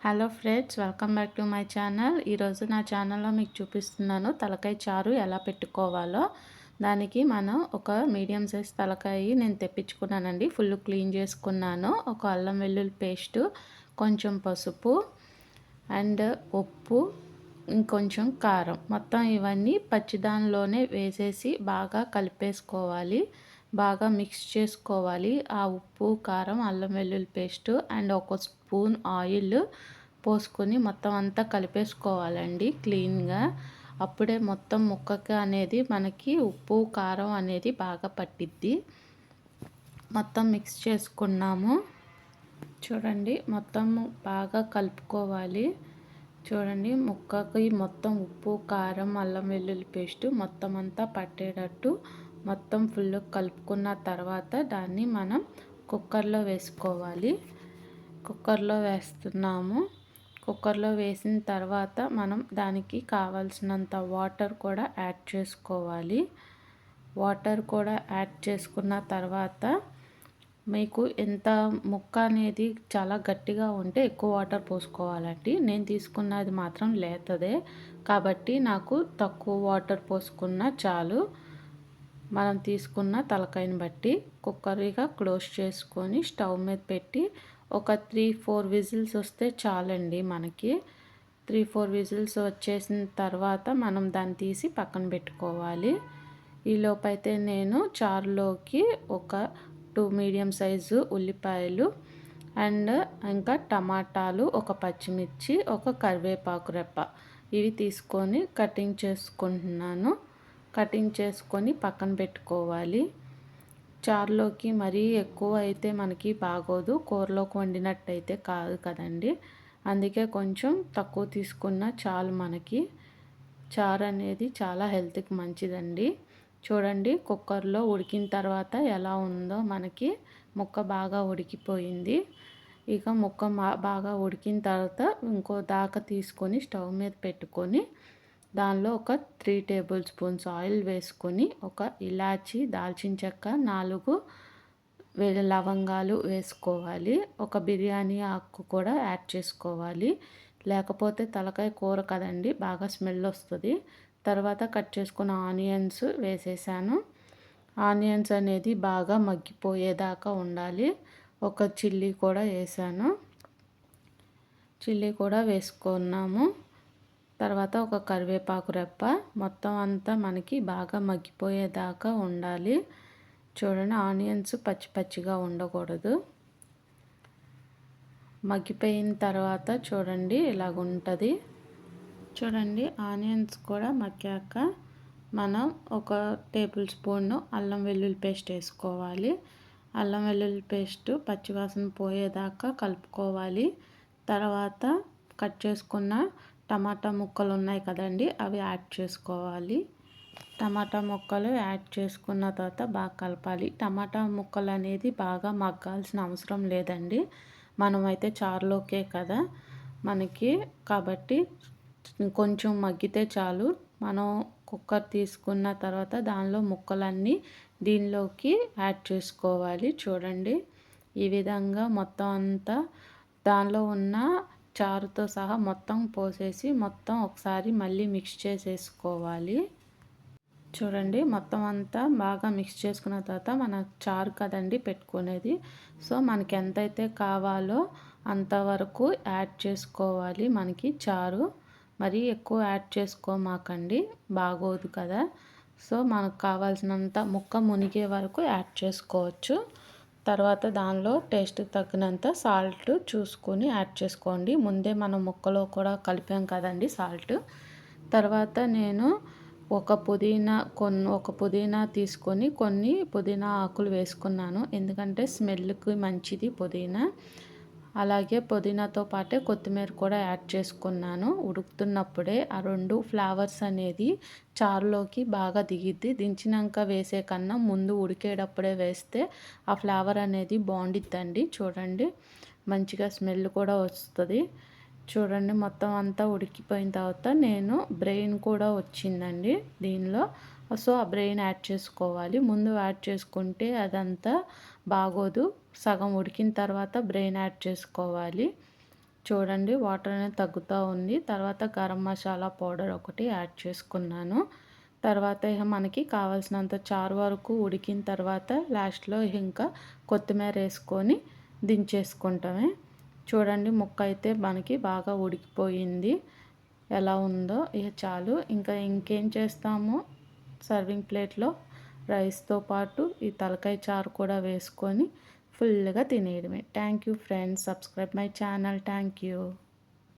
Hello friends welcome back to my channel. ఈరోజు నా ఛానల్లో మీకు చూపిస్తున్నాను తలకాయ చారు ఎలా పెట్టుకోవాలో. దానికి మనం ఒక మీడియం సైజ్ తలకాయ నేను తెప్పించుకున్నానండి. ఫుల్ క్లీన్ చేసుకున్నాను. ఒక అల్లం వెల్లుల్లి పేస్టు కొంచెం పసుపు అండ్ ఉప్పు ఇంకొంచెం కారం. మొత్తం ఇవన్నీ పచ్చిదానిలోనే వేసేసి బాగా కలిపేసుకోవాలి. బాగా మిక్స్ చేసుకోవాలి. ఆ ఉప్పు కారం అల్లం వెల్లుల్లి పేస్ట్ అండ్ ఒక స్పూన్ ఆయిల్ పోసుకొని మొత్తం అంతా కలిపేసుకోవాలండి క్లీన్గా. అప్పుడే మొత్తం ముక్కకి అనేది మనకి ఉప్పు కారం అనేది బాగా పట్టిద్ది. మొత్తం మిక్స్ చేసుకున్నాము. చూడండి మొత్తం బాగా కలుపుకోవాలి. చూడండి ముక్కకి మొత్తం ఉప్పు కారం అల్లం వెల్లుల్లి పేస్ట్ మొత్తం అంతా పట్టేటట్టు మొత్తం ఫుల్ కలుపుకున్న తర్వాత దాన్ని మనం కుక్కర్లో వేసుకోవాలి. కుక్కర్లో వేస్తున్నాము. కుక్కర్లో వేసిన తర్వాత మనం దానికి కావాల్సినంత వాటర్ కూడా యాడ్ చేసుకోవాలి. వాటర్ కూడా యాడ్ చేసుకున్న తర్వాత మీకు ఎంత ముక్క అనేది చాలా గట్టిగా ఉంటే ఎక్కువ వాటర్ పోసుకోవాలండి. నేను తీసుకున్నది మాత్రం లేతదే. కాబట్టి నాకు తక్కువ వాటర్ పోసుకున్న చాలు. మనం తీసుకున్న తలకాయని బట్టి కుక్కర్గా క్లోజ్ చేసుకొని స్టవ్ మీద పెట్టి ఒక త్రీ ఫోర్ విజిల్స్ వస్తే చాలండి మనకి. త్రీ ఫోర్ విజిల్స్ వచ్చేసిన తర్వాత మనం దాన్ని తీసి పక్కన పెట్టుకోవాలి. ఈలోపైతే నేను చారులోకి ఒక టూ మీడియం సైజు ఉల్లిపాయలు అండ్ ఇంకా టమాటాలు ఒక పచ్చిమిర్చి ఒక కరివేపాకు రెప్ప ఇవి తీసుకొని కటింగ్ చేసుకుంటున్నాను. కటింగ్ చేసుకొని పక్కన పెట్టుకోవాలి. చారులోకి మరీ ఎక్కువ అయితే మనకి బాగోదు. కూరలోకి వండినట్టయితే కాదు కదండి. అందుకే కొంచెం తక్కువ తీసుకున్న చాలు మనకి. చారు అనేది చాలా హెల్త్కి మంచిదండి. చూడండి కుక్కర్లో ఉడికిన తర్వాత ఎలా ఉందో మనకి ముక్క బాగా ఉడికిపోయింది. ఇక ముక్క బాగా ఉడికిన తర్వాత ఇంకో దాకా తీసుకొని స్టవ్ మీద పెట్టుకొని దానిలో ఒక త్రీ టేబుల్ స్పూన్స్ ఆయిల్ వేసుకొని ఒక ఇలాచి దాల్చిన చెక్క నాలుగు లవంగాలు వేసుకోవాలి. ఒక బిర్యానీ ఆకు కూడా యాడ్ చేసుకోవాలి. లేకపోతే తలకాయ కూర కదండి బాగా స్మెల్ వస్తుంది. తర్వాత కట్ చేసుకున్న ఆనియన్స్ వేసేసాను. ఆనియన్స్ అనేది బాగా మగ్గిపోయేదాకా ఉండాలి. ఒక చిల్లీ కూడా వేసాను. చిల్లీ కూడా వేసుకున్నాము. తర్వాత ఒక కరివేపాకు రెప్ప. మొత్తం అంతా మనకి బాగా మగ్గిపోయేదాకా ఉండాలి. చూడండి ఆనియన్స్ పచ్చి పచ్చిగా ఉండకూడదు. మగ్గిపోయిన తర్వాత చూడండి ఇలాగ ఉంటుంది చూడండి ఆనియన్స్ కూడా మగ్గాక మనం ఒక టేబుల్ స్పూన్ అల్లం వెల్లుల్లి పేస్ట్ వేసుకోవాలి. అల్లం వెల్లుల్లి పేస్ట్ పచ్చివాసన పోయేదాకా కలుపుకోవాలి. తర్వాత కట్ చేసుకున్న టమాటా ముక్కలు ఉన్నాయి కదండి అవి యాడ్ చేసుకోవాలి. టమాటా ముక్కలు యాడ్ చేసుకున్న తర్వాత బాగా కలపాలి. టమాటా ముక్కలు అనేది బాగా మగ్గాల్సిన అవసరం లేదండి. మనమైతే చారులోకే కదా మనకి. కాబట్టి కొంచెం మగ్గితే చాలు. మనం కుక్కర్ తీసుకున్న తర్వాత దానిలో ముక్కలన్నీ దీనిలోకి యాడ్ చేసుకోవాలి. చూడండి. ఈ విధంగా మొత్తం అంతా దానిలో ఉన్న చారుతో సహా మొత్తం పోసేసి మొత్తం ఒకసారి మళ్ళీ మిక్స్ చేసేసుకోవాలి. చూడండి మొత్తం అంతా బాగా మిక్స్ చేసుకున్న తర్వాత మన చారు కదండి పెట్టుకునేది. సో మనకి ఎంతైతే కావాలో అంతవరకు యాడ్ చేసుకోవాలి మనకి చారు. మరి ఎక్కువ యాడ్ చేసుకోమాకండి బాగోదు కదా. సో మనకు కావాల్సినంత ముక్క మునిగే వరకు యాడ్ చేసుకోవచ్చు. తర్వాత దానిలో టేస్ట్ తగినంత సాల్ట్ చూసుకొని యాడ్ చేసుకోండి. ముందే మనం ముక్కలో కూడా కలిపాం కదండి సాల్ట్. తర్వాత నేను ఒక పుదీనా కొన్ని ఒక పుదీనా తీసుకొని కొన్ని పుదీనా ఆకులు వేసుకున్నాను. ఎందుకంటే స్మెల్కి మంచిది పుదీనా. అలాగే పుదీనాతో పాటే కొత్తిమీర కూడా యాడ్ చేసుకున్నాను. ఉడుకుతున్నప్పుడే ఆ రెండు ఫ్లేవర్స్ అనేది చారులోకి బాగా దిగిద్ది. దించినాక వేసే కన్నా ముందు ఉడికేటప్పుడే వేస్తే ఆ ఫ్లేవర్ అనేది బాగుండిద్దండి. చూడండి మంచిగా స్మెల్ కూడా వస్తుంది. చూడండి మొత్తం అంతా ఉడికిపోయిన తర్వాత నేను బ్రెయిన్ కూడా వచ్చిందండి దీనిలో. సో ఆ బ్రెయిన్ యాడ్ చేసుకోవాలి. ముందు యాడ్ చేసుకుంటే అదంతా బాగోదు. సగం ఉడికిన తర్వాత బ్రెయిన్ యాడ్ చేసుకోవాలి. చూడండి వాటర్ అనేది తగ్గుతూ ఉంది. తర్వాత గరం మసాలా పౌడర్ ఒకటి యాడ్ చేసుకున్నాను. తర్వాత మనకి కావాల్సినంత చారు వరకు ఉడికిన తర్వాత లాస్ట్లో ఇంకా కొత్తిమీర వేసుకొని దించేసుకుంటామే. చూడండి ముక్క అయితే మనకి బాగా ఉడికిపోయింది. ఎలా ఉందో ఇక చాలు. ఇంకా ఇంకేం చేస్తాము? సర్వింగ్ ప్లేట్లో రైస్తో పాటు ఈ తలకాయ చారు కూడా వేసుకొని ఫుల్గా తినేయడమే. Thank you friends. Subscribe my channel. Thank you.